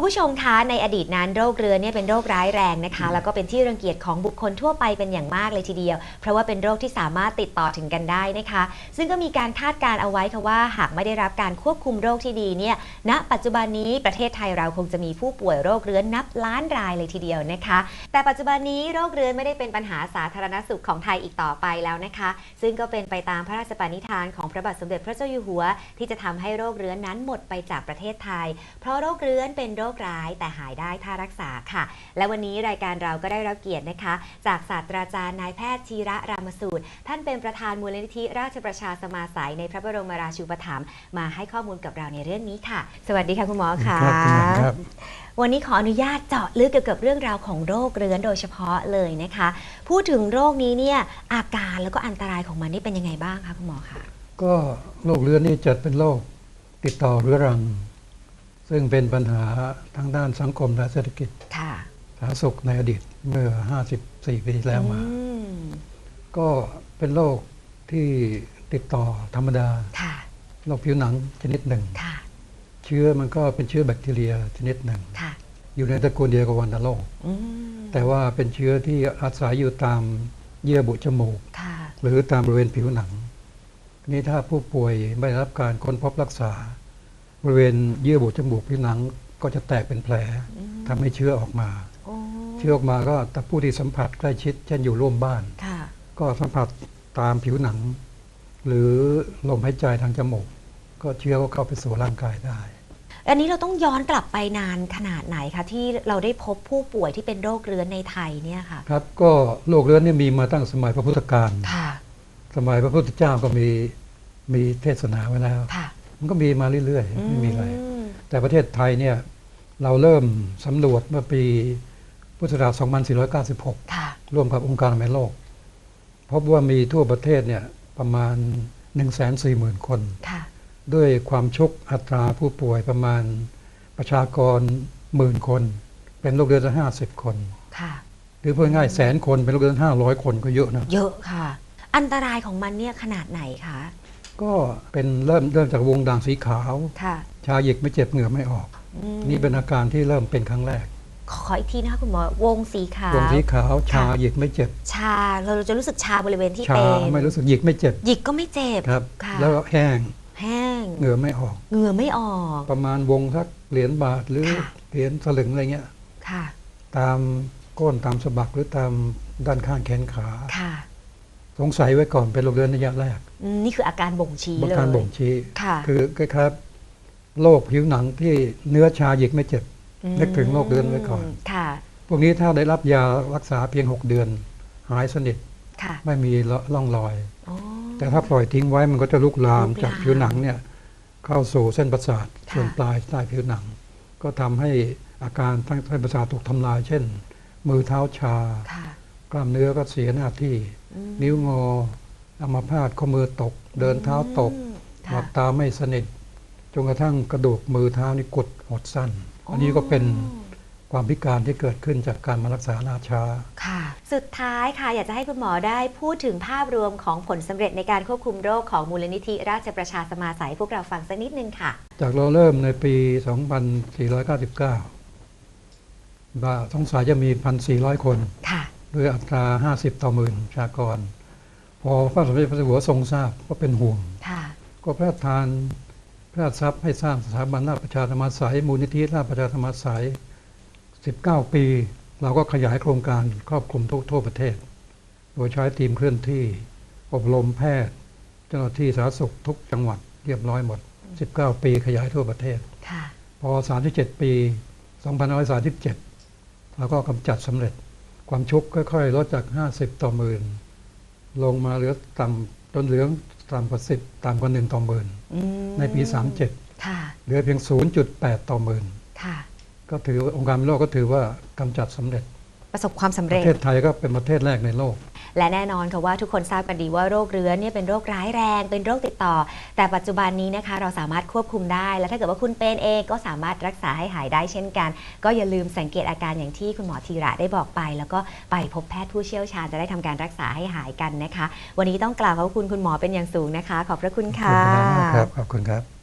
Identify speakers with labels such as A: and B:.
A: คุณผู้ชมคะในอดีตนั้นโรคเรื้อนเนี่ยเป็นโรคร้ายแรงนะคะ แล้วก็เป็นที่รังเกียจของบุคคลทั่วไปเป็นอย่างมากเลยทีเดียว เพราะว่าเป็นโรคที่สามารถติดต่อถึงกันได้นะคะ ซึ่งก็มีการคาดการเอาไว้ค่ะว่าหากไม่ได้รับการควบคุมโรคที่ดีเนี่ยณปัจจุบันนี้ประเทศไทยเราคงจะมีผู้ป่วยโรคเรื้อนนับล้านรายเลยทีเดียวนะคะ แต่ปัจจุบันนี้โรคเรื้อนไม่ได้เป็นปัญหาสาธารณสุขของไทยอีกต่อไปแล้วนะคะ ซึ่งก็เป็นไปตามพระราชปณิธานของพระบาทสมเด็จพระเจ้าอยู่หัว ที่จะทำให้โรคเรื้อนนั้นหมดไปจากประเทศไทย เพราะโรคเรื้อนเป็นโรคร้ายแต่หายได้ถ้ารักษาค่ะ และวันนี้รายการเราก็ได้รับเกียรตินะคะ จากศาสตราจารย์นายแพทย์ธีระรามสูตร ท่านเป็นประธานมูลนิธิราชประชาสมาสายในพระบรมราชูปถัมภ์มาให้ข้อมูลกับเราในเรื่องนี้ค่ะ สวัสดีค่ะคุณหมอค่ะ
B: ครับคุณหมอครับ
A: วันนี้ขออนุญาตเจาะลึกเกี่ยวกับเรื่องราวของโรคเรื้อนโดยเฉพาะเลยนะคะ พูดถึงโรคนี้เนี่ยอาการแล้วก็อันตรายของมันนี่เป็นยังไงบ้างคะคุณหมอคะ
B: ก็โรคเรื้อนนี่จัดเป็นโรคติดต่อเรื้อรัง ซึ่งเป็นปัญหาทางด้านสังคมและเศรษฐกิจ
A: ค่ะ
B: สาธารณสุขในอดีตเมื่อ 54 ปีที่แล้วมา
A: อืม
B: ก็เป็นโรคที่ติดต่อธรรมดา
A: ค่ะ
B: โรคผิวหนังชนิดหนึ่ง
A: ค่ะ
B: เชื้อมันก็เป็นเชื้อแบคทีเรียชนิดหนึ่ง
A: ค่ะ
B: อยู่ในตระกูลเดียวกับวัณโรค
A: อืม
B: แต่ว่าเป็นเชื้อที่อาศัยอยู่ตามเยื่อบุจมูก
A: ค่ะ
B: หรือตามบริเวณผิวหนัง นี่ถ้าผู้ป่วยไม่ได้รับการค้นพบรักษา บริเวณเยื่อบุจมูกผิวหนังก็จะแตกเป็นแผล
A: อืม
B: ทำให้เชื้อออกมา
A: โอ้
B: เชื้อออกมาก็แต่ผู้ที่สัมผัสใกล้ชิด เช่นอยู่ร่วมบ้าน
A: ค่ะ
B: ก็สัมผัสตามผิวหนัง หรือลมหายใจทางจมูก ก็เชื้อก็เข้าไปสู่ร่างกายได้
A: อันนี้เราต้องย้อนกลับไปนานขนาดไหนคะที่เราได้พบผู้ป่วยที่เป็นโรคเรื้อนในไทยเนี่ยค่ะ
B: ครับก็โรคเรื้อนนี่มีมาตั้งสมัยพระพุทธกาล
A: ค่ะ
B: สมัยพระพุทธเจ้าก็มีมีเทศนาไว้แล้ว
A: ค่ะ
B: มันก็มีมาเรื่อยๆ ไม่มีอะไร
A: ม
B: แต่ประเทศไทยเนี่ยเราเริ่มสำรวจเมื่อปีพุทธศักราช 2496
A: ค่ะ
B: ร่วมกับองค์การอนามัยโลก พบว่ามีทั่วประเทศเนี่ยประมาณ 140,000 คน
A: ค่ะ
B: ด้วยความชุกอัตราผู้ป่วยประมาณประชากรหมื่นคน เป็นโรคเรื้อนห้าสิบคน
A: ค่ะ
B: หรือพูดง่ายๆแสนคนเป็นโรคเรื้อนห้าร้อยคนก็เยอะนะ
A: เยอะค่ะ อันตรายของมันเนี่ยขนาดไหนคะ
B: ก็เป็นเริ่มเริ่มจากวงด่างสีขาว
A: ค่ะ
B: ชาหยิกไม่เจ็บเหงื่อไม่ออก
A: อืม
B: นี่เป็นอาการที่เริ่มเป็นครั้งแรก
A: ขอขออีกทีนะคะคุณหมอ วงสีขาว
B: วงสีขาวชา
A: ค่ะ
B: หยิกไม่เจ็บ
A: ชาเราจะรู้สึกชาบริเวณที่
B: ชา
A: เป็น
B: ไม่รู้สึกหยิกไม่เจ็บ
A: หยิกก็ไม่เจ็บ
B: ครับ
A: ค่ะ
B: แล้วก็แห้ง
A: แห้ง
B: เหงื่อไม่ออก
A: เหงื่อไม่ออก
B: ประมาณวงสักเหรียญบาทหรือ
A: ค่ะ
B: เหรียญสลึงอะไรเงี้ย
A: ค่ะ
B: ตามก้นตามสะบักหรือตามด้านข้างแขนขา
A: ค่ะ
B: สงสัยไว้ก่อนเป็นโรคเรื้อนระยะแรก
A: อืมนี่คืออาการบ่งชี้เลย
B: การบ่งชี้
A: ค่ะ
B: คือคล้ายๆโรคผิวหนังที่เนื้อชาหยิกไม่เจ็บ
A: ม
B: นึกถึงโรคเรื้อนไว้ก่อน
A: ค่ะ
B: พวกนี้ถ้าได้รับยารักษาเพียง 6 เดือน หายสนิท
A: ค่ะ
B: ไม่มีร่องรอย
A: อ๋อ
B: แต่ถ้าปล่อยทิ้งไว้มันก็จะลุกลาม
A: ลุกลาม
B: จากผิวหนังเนี่ยเข้าสู่เส้นประสาท
A: ค่ะ
B: ส่วนปลายใต้ผิวหนัง ก็ทำให้อาการทั้งเส้นประสาทถูกทำลาย เช่น มือเท้าชา
A: ค่ะ
B: กล้ามเนื้อก็เสียหน้าที่
A: อืม
B: นิ้วงออัมาพาตข้อมือตก เดินเท้าตก
A: อืม
B: หลั
A: ค่ะ
B: บตาไม่สนิทจนกระทั่งกระดูกมือเท้านี่กดหดสั้น อันนี้ก็เป็นความพิการที่เกิดขึ้นจากการมารักษาล่าช้า
A: ค่ะ สุดท้ายค่ะ อยากจะให้คุณหมอได้พูดถึงภาพรวมของผลสำเร็จในการควบคุมโรคของมูลนิธิราชประชาสมาสายพวกเราฟังสักนิดนึงค่ะ
B: จากเราเริ่มในปี 2499บาสงสัยจะมี 1,400 คน
A: ค่ะ
B: ด้วยอัตรา 50 ต่อหมื่นประชากร พอพระสมเด็จพระเจ้าอยู่หัวทรงทราบก็เป็นห่วง
A: ค่ะ
B: ก็พระราชทานพระราชทรัพย์ให้สร้างสถาบันราชประชาธรรมสายมูลนิธิราชประชาธรรมสาย 19 ปี เราก็ขยายโครงการครอบคลุมทุกทั่วประเทศ โดยใช้ทีมเคลื่อนที่ อบรมแพทย์ เจ้าหน้าที่สาธารณสุขทุกจังหวัดเรียบร้อยหมด 19 ปีขยายทั่วประเทศ
A: ค่ะ
B: พอ 37 ปี 2537เราก็กำจัดสำเร็จ ความชุกค่อยๆลดจาก 50 ต่อหมื่นลงมาเหลือต่ำจนเหลือต่ำกว่า10ต่ำกว่า1ต่อหมื่น
A: อืม
B: ในปี 37
A: ค่ะ
B: เหลือเพียง 0.8 ต่อหมื่น
A: ค่ะ
B: ก็ถือองค์การโลกก็ถือว่ากำจัดสำเร็จ
A: ประสบความสำ
B: ป
A: เร็จ
B: ระเทศไทยก็เป็นประเทศแรกในโลก
A: และแน่นอนค่ะว่าทุกคนทราบกันดีว่าโรคเรื้อนเนี่ยเป็นโรคร้ายแรง เป็นโรคติดต่อ แต่ปัจจุบันนี้นะคะเราสามารถควบคุมได้ และถ้าเกิดว่าคุณเป็นเองก็สามารถรักษาให้หายได้เช่นกัน ก็อย่าลืมสังเกตอาการอย่างที่คุณหมอธีระได้บอกไป แล้วก็ไปพบแพทย์ผู้เชี่ยวชาญจะได้ทำการรักษาให้หายกันนะคะ วันนี้ต้องกล่าวขอบคุณคุณหมอเป็นอย่างสูงนะคะ ขอบพระคุณ
B: ขอบ
A: ค่ะ
B: คุณมากครับขอบคุณครับ